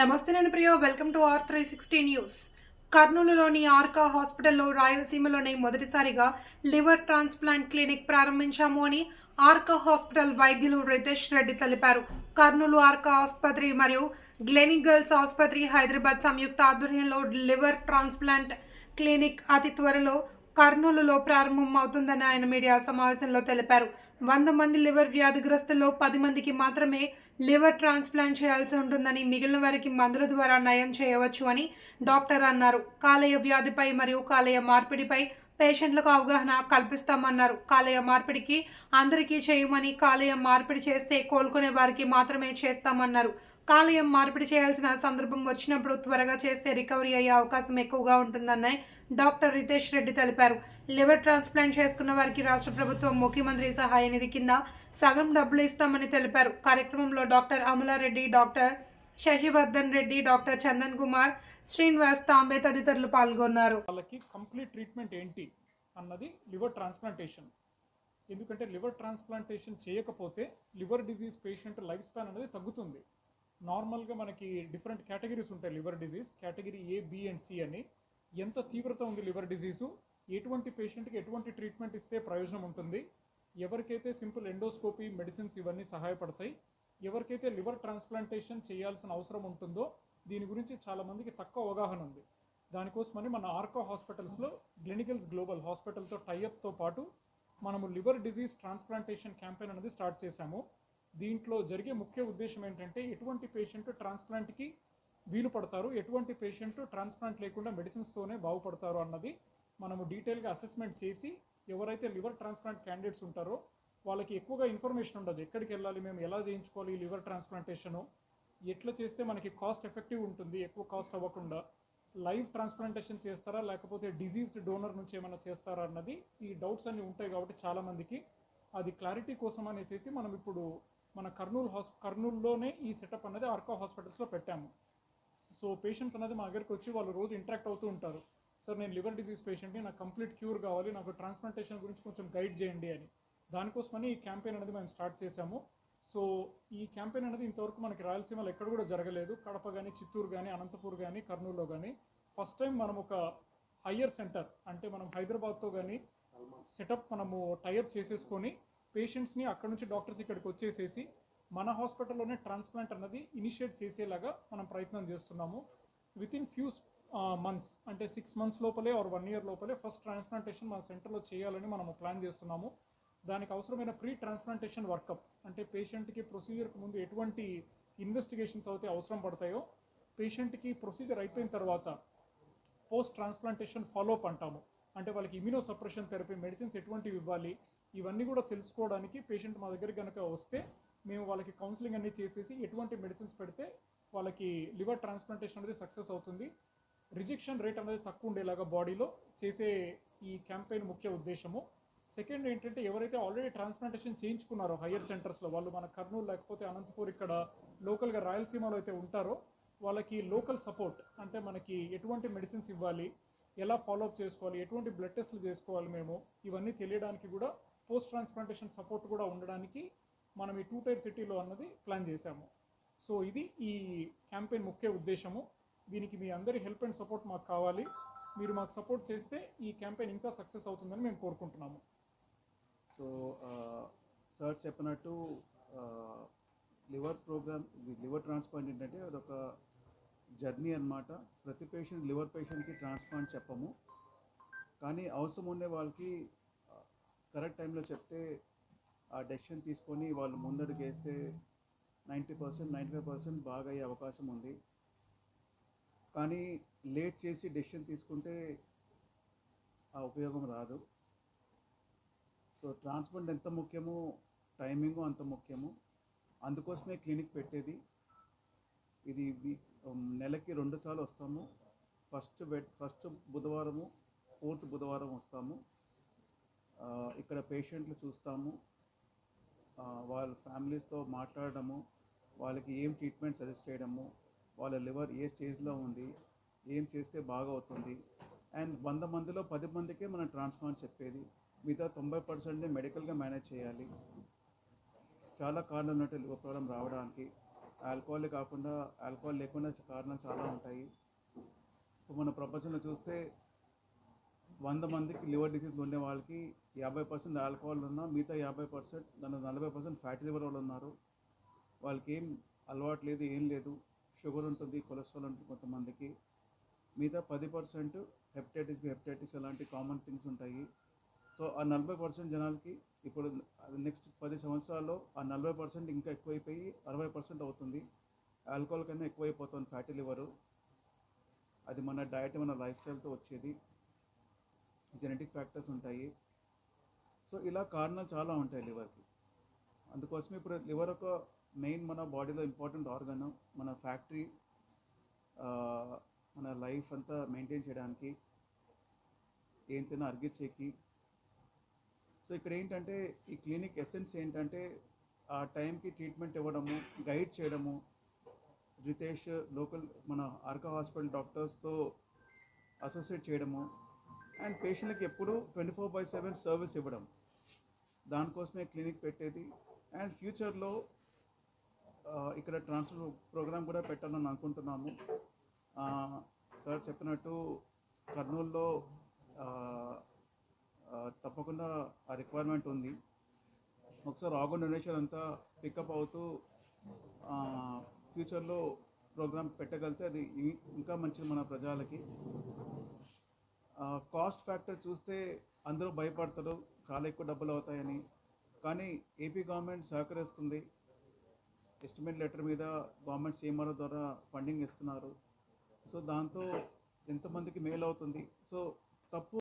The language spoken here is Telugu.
నమస్తే నేను Priya. Welcome to R three sixty news కర్నూలులోని Arka హాస్పిటల్లో రాయలసీమలోనే మొదటిసారిగా లివర్ ట్రాన్స్ప్లాంట్ క్లినిక్ ప్రారంభించాము అని ఆర్కా హాస్పిటల్ వైద్యులు రితేష్ రెడ్డి తెలిపారు. కర్నూలు ఆర్కా ఆసుపత్రి మరియు గ్లెనిక్ గర్ల్స్ ఆసుపత్రి హైదరాబాద్ సంయుక్త ఆధ్వర్యంలో లివర్ ట్రాన్స్ప్లాంట్ క్లినిక్ అతి త్వరలో కర్నూలులో ప్రారంభం అవుతుందని ఆయన మీడియా సమావేశంలో తెలిపారు. వంద మంది లివర్ వ్యాధిగ్రస్తుల్లో పది మందికి మాత్రమే లివర్ ట్రాన్స్ప్లాంట్ చేయాల్సి ఉంటుందని మిగిలిన వారికి మందుల ద్వారా నయం చేయవచ్చు అని డాక్టర్ అన్నారు. కాలేయ వ్యాధిపై మరియు కాలేయ మార్పిడిపై పేషెంట్లకు అవగాహన కల్పిస్తామన్నారు. కాలేయ మార్పిడికి అందరికీ చేయమని కాలేయ మార్పిడి చేస్తే కోలుకునే వారికి మాత్రమే చేస్తామన్నారు. కాలేయం మార్పిడి చేయాల్సిన సందర్భం వచ్చినప్పుడు త్వరగా చేస్తే రికవరీ అయ్యే అవకాశం ఎక్కువగా ఉంటుందని డాక్టర్ రితేష్ రెడ్డి తెలిపారు. లివర్ ట్రాన్స్ప్లాంట్ చేసుకున్న వారికి రాష్ట్ర ప్రభుత్వం ముఖ్యమంత్రి సహాయ నిధి కింద సగం డబ్బులు ఇస్తామని తెలిపారు. కార్యక్రమంలో doctor Amalareddy doctor Sasivardhan Reddy doctor Chandan Kumar Srinivas Tambe తదితరులు పాల్గొన్నారు. వాళ్ళకి కంప్లీట్ ట్రీట్మెంట్ ఏంటి అన్నది లివర్ ట్రాన్స్ప్లాంటేషన్. ఎందుకంటే లివర్ ట్రాన్స్ప్లాంటేషన్ చేయకపోతే liver disease patient life span అనేది తగ్గుతుంది. నార్మల్గా మనకి డిఫరెంట్ కేటగిరీస్ ఉంటాయి liver disease category A B and C అని. ఎంత తీవ్రత ఉంది లివర్ డిజీజు ఎటువంటి పేషెంట్కి ఎటువంటి ట్రీట్మెంట్ ఇస్తే ప్రయోజనం ఉంటుంది? ఎవరికైతే సింపుల్ ఎండోస్కోపీ మెడిసిన్స్ ఇవన్నీ సహాయపడతాయి? ఎవరికైతే లివర్ ట్రాన్స్ప్లాంటేషన్ చేయాల్సిన అవసరం ఉంటుందో దీని గురించి చాలామందికి తక్కువ అవగాహన ఉంది. దానికోసమని మన ఆర్కో హాస్పిటల్స్లో గ్లినికల్స్ గ్లోబల్ హాస్పిటల్తో టైఅప్తో పాటు మనము లివర్ డిజీజ్ ట్రాన్స్ప్లాంటేషన్ క్యాంపెయిన్ అనేది స్టార్ట్ చేశాము. దీంట్లో జరిగే ముఖ్య ఉద్దేశం ఏంటంటే ఎటువంటి పేషెంట్ ట్రాన్స్ప్లాంట్కి వీలు పడతారు? ఎటువంటి పేషెంట్ ట్రాన్స్ప్లాంట్ లేకుండా మెడిసిన్స్తోనే బాగుపడతారు అన్నది మనము డీటెయిల్గా అసెస్మెంట్ చేసి ఎవరైతే లివర్ ట్రాన్స్ప్లాంట్ క్యాండిడేట్స్ ఉంటారో వాళ్ళకి ఎక్కువగా ఇన్ఫర్మేషన్ ఉండదు. ఎక్కడికి వెళ్ళాలి మేము? ఎలా చేయించుకోవాలి ఈ లివర్ ట్రాన్స్ప్లాంటేషను ఎట్లా చేస్తే మనకి కాస్ట్ ఎఫెక్టివ్ ఉంటుంది? ఎక్కువ కాస్ట్ అవ్వకుండా లైవ్ ట్రాన్స్ప్లాంటేషన్ చేస్తారా? లేకపోతే డిజీజ్డ్ డోనర్ నుంచి ఏమైనా చేస్తారా అన్నది ఈ డౌట్స్ అన్నీ ఉంటాయి కాబట్టి చాలామందికి అది క్లారిటీ కోసం అనేసి మనం ఇప్పుడు మన కర్నూలు హాస్ కర్నూలులోనే ఈ సెటప్ అనేది ఆర్కా హాస్పిటల్స్లో పెట్టాము. సో పేషెంట్స్ అనేది మా దగ్గరికి వచ్చి వాళ్ళు రోజు ఇంటరాక్ట్ అవుతూ ఉంటారు. సార్ నేను లివర్ డిసీజ్ పేషెంట్ని నాకు కంప్లీట్ క్యూర్ కావాలి నాకు ట్రాన్స్ప్లాంటేషన్ గురించి కొంచెం గైడ్ చేయండి అని. దానికోసమని ఈ క్యాంపెయిన్ అనేది మేము స్టార్ట్ చేశాము. సో ఈ క్యాంపెయిన్ అనేది ఇంతవరకు మనకి రాయలసీమలో ఎక్కడ కూడా జరగలేదు. కడప కానీ చిత్తూరు కానీ అనంతపూర్ కానీ కర్నూలులో కానీ ఫస్ట్ టైం మనం ఒక హయ్యర్ సెంటర్ అంటే మనం హైదరాబాద్తో కానీ సెటప్ మనము టైఅప్ చేసేసుకొని పేషెంట్స్ని అక్కడ నుంచి డాక్టర్స్ ఇక్కడికి వచ్చేసేసి మన హాస్పిటల్లోనే ట్రాన్స్ప్లాంట్ అన్నది ఇనిషియేట్ చేసేలాగా మనం ప్రయత్నం చేస్తున్నాము. విత్ ఇన్ ఫ్యూ మంత్స్ అంటే సిక్స్ మంత్స్ లోపలే ఆర్ వన్ ఇయర్ లోపలే ఫస్ట్ ట్రాన్స్ప్లాంటేషన్ మన సెంటర్లో చేయాలని మనము ప్లాన్ చేస్తున్నాము. దానికి అవసరమైన ప్రీ ట్రాన్స్ప్లాంటేషన్ వర్కప్ అంటే పేషెంట్కి ప్రొసీజర్కి ముందు ఎటువంటి ఇన్వెస్టిగేషన్స్ అయితే అవసరం పడతాయో పేషెంట్కి ప్రొసీజర్ అయిపోయిన తర్వాత పోస్ట్ ట్రాన్స్ప్లాంటేషన్ ఫాలోఅప్ అంటాము. అంటే వాళ్ళకి ఇమ్యూనో సప్రెషన్ థెరపీ మెడిసిన్స్ ఎటువంటివి ఇవ్వాలి ఇవన్నీ కూడా తెలుసుకోవడానికి పేషెంట్ మా దగ్గర కనుక వస్తే మేము వాళ్ళకి కౌన్సిలింగ్ అన్ని చేసేసి ఎటువంటి మెడిసిన్స్ పెడితే వాళ్ళకి లివర్ ట్రాన్స్ప్లాంటేషన్ అనేది సక్సెస్ అవుతుంది. రిజెక్షన్ రేట్ అనేది తక్కువ ఉండేలాగా బాడీలో చేసే ఈ క్యాంపెయిన్ ముఖ్య ఉద్దేశము. సెకండ్ ఏంటంటే ఎవరైతే ఆల్రెడీ ట్రాన్స్ప్లాంటేషన్ చేయించుకున్నారో హయ్యర్ సెంటర్స్లో వాళ్ళు మన కర్నూలు లేకపోతే అనంతపూర్ ఇక్కడ లోకల్గా రాయలసీమలో అయితే ఉంటారో వాళ్ళకి లోకల్ సపోర్ట్ అంటే మనకి ఎటువంటి మెడిసిన్స్ ఇవ్వాలి ఎలా ఫాలోఅప్ చేసుకోవాలి ఎటువంటి బ్లడ్ టెస్ట్లు చేసుకోవాలి మేము ఇవన్నీ తెలియడానికి కూడా పోస్ట్ ట్రాన్స్ప్లాంటేషన్ సపోర్ట్ కూడా ఉండడానికి మనం ఈ టూ టైర్ సిటీలో అన్నది ప్లాన్ చేశాము. సో ఇది ఈ క్యాంపెయిన్ ముఖ్య ఉద్దేశము. దీనికి మీ అందరి హెల్ప్ అండ్ సపోర్ట్ మాకు కావాలి. మీరు మాకు సపోర్ట్ చేస్తే ఈ క్యాంపెయిన్ ఇంకా సక్సెస్ అవుతుందని మేము కోరుకుంటున్నాము. సో సార్ చెప్పినట్టు లివర్ ప్రోగ్రామ్ లివర్ ట్రాన్స్ప్లాంట్ ఏంటంటే అదొక జర్నీ అన్నమాట. ప్రతి పేషెంట్ లివర్ పేషెంట్కి ట్రాన్స్ప్లాంట్ చెప్పము. కానీ అవసరం ఉండే వాళ్ళకి కరెక్ట్ టైంలో చెప్తే ఆ డెసిషన్ తీసుకొని వాళ్ళు ముందడుగు వేస్తే ninety percent ninety five percent బాగా అయ్యే అవకాశం ఉంది. కానీ లేట్ చేసి డెసిషన్ తీసుకుంటే ఆ ఉపయోగం రాదు. సో ట్రాన్స్ప్లాంట్ ఎంత ముఖ్యమో టైమింగ్ అంత ముఖ్యము. అందుకోసమే క్లినిక్ పెట్టేది. ఇది నెలకి రెండుసార్లు వస్తాము. ఫస్ట్ ఫస్ట్ బుధవారము ఫోర్త్ బుధవారం వస్తాము. ఇక్కడ పేషెంట్లు చూస్తాము. వాళ్ళ ఫ్యామిలీస్తో మాట్లాడడము వాళ్ళకి ఏం ట్రీట్మెంట్ సజెస్ట్ చేయడము వాళ్ళ లివర్ ఏ స్టేజ్లో ఉంది ఏం చేస్తే బాగా అవుతుంది అండ్ వంద మందిలో పది మందికే మనం ట్రాన్స్ప్లాంట్ చెప్పేది. మిగతా తొంభై పర్సెంట్ని మెడికల్గా మేనేజ్ చేయాలి. చాలా కారణాలు ఉన్నట్టు లివర్ ప్రాబ్లం రావడానికి. ఆల్కహాల్ కాకుండా ఆల్కహాల్ లేకుండా కారణాలు చాలా ఉంటాయి. ఇప్పుడు మన ప్రపంచంలో చూస్తే వంద మందికి లివర్ డిసీజ్ ఉండే వాళ్ళకి యాభై పర్సెంట్ ఆల్కహాల్ ఉన్నా మిగతా యాభై పర్సెంట్ దాని నలభై పర్సెంట్ ఫ్యాటీ లివర్ వాళ్ళు ఉన్నారు. వాళ్ళకి ఏం అలవాటు లేదు ఏం లేదు. షుగర్ ఉంటుంది కొలెస్ట్రాల్ ఉంటుంది కొంతమందికి. మిగతా పది పర్సెంట్ హెప్టైటిస్ హెప్టైటిస్ అలాంటి కామన్ థింగ్స్ ఉంటాయి. సో ఆ నలభై పర్సెంట్ జనాలకి ఇప్పుడు నెక్స్ట్ పది సంవత్సరాల్లో ఆ నలభై పర్సెంట్ ఇంకా ఎక్కువైపోయి అరవై పర్సెంట్ అవుతుంది. ఆల్కహాల్ కన్నా ఎక్కువైపోతుంది ఫ్యాటీ లివరు. అది మన డయట్ మన లైఫ్ స్టైల్తో వచ్చేది. జెనెటిక్ ఫ్యాక్టర్స్ ఉంటాయి. సో ఇలా కారణాలు చాలా ఉంటాయి లివర్కి. అందుకోసం ఇప్పుడు లివర్ ఒక మెయిన్ మన బాడీలో ఇంపార్టెంట్ ఆర్గన్ మన ఫ్యాక్టరీ మన లైఫ్ అంతా మెయింటైన్ చేయడానికి ఏం తిన్నా అరిగించేకి సో ఇక్కడ ఏంటంటే ఈ క్లినిక్ ఎసెన్స్ ఏంటంటే ఆ టైంకి ట్రీట్మెంట్ ఇవ్వడము గైడ్ చేయడము రితేష్ లోకల్ మన ఆర్కా హాస్పిటల్ డాక్టర్స్తో అసోసియేట్ చేయడము అండ్ పేషెంట్లకు ఎప్పుడు twenty four by seven service ఇవ్వడం. దానికోసమే క్లినిక్ పెట్టేది. అండ్ ఫ్యూచర్లో ఇక్కడ ట్రాన్స్ఫర్ ప్రోగ్రామ్ కూడా పెట్టాలని అనుకుంటున్నాము. సార్ చెప్పినట్టు కర్నూలులో తప్పకుండా ఆ రిక్వైర్మెంట్ ఉంది. ఒకసారి ఆగో డొనేషన్ అంతా పికప్ అవుతూ ఫ్యూచర్లో ప్రోగ్రామ్ పెట్టగలిగితే అది ఇంకా మంచిది మన ప్రజలకి. కాస్ట్ ఫ్యాక్టర్ చూస్తే అందరూ భయపడతారు చాలా ఎక్కువ డబ్బులు అవుతాయని. కానీ ఏపీ గవర్నమెంట్ సహకరిస్తుంది. ఎస్టిమేట్ లెటర్ మీద గవర్నమెంట్ సీఎంఆర్ ద్వారా ఫండింగ్ ఇస్తున్నారు. సో దాంతో ఎంతమందికి మేలు అవుతుంది సో తప్పు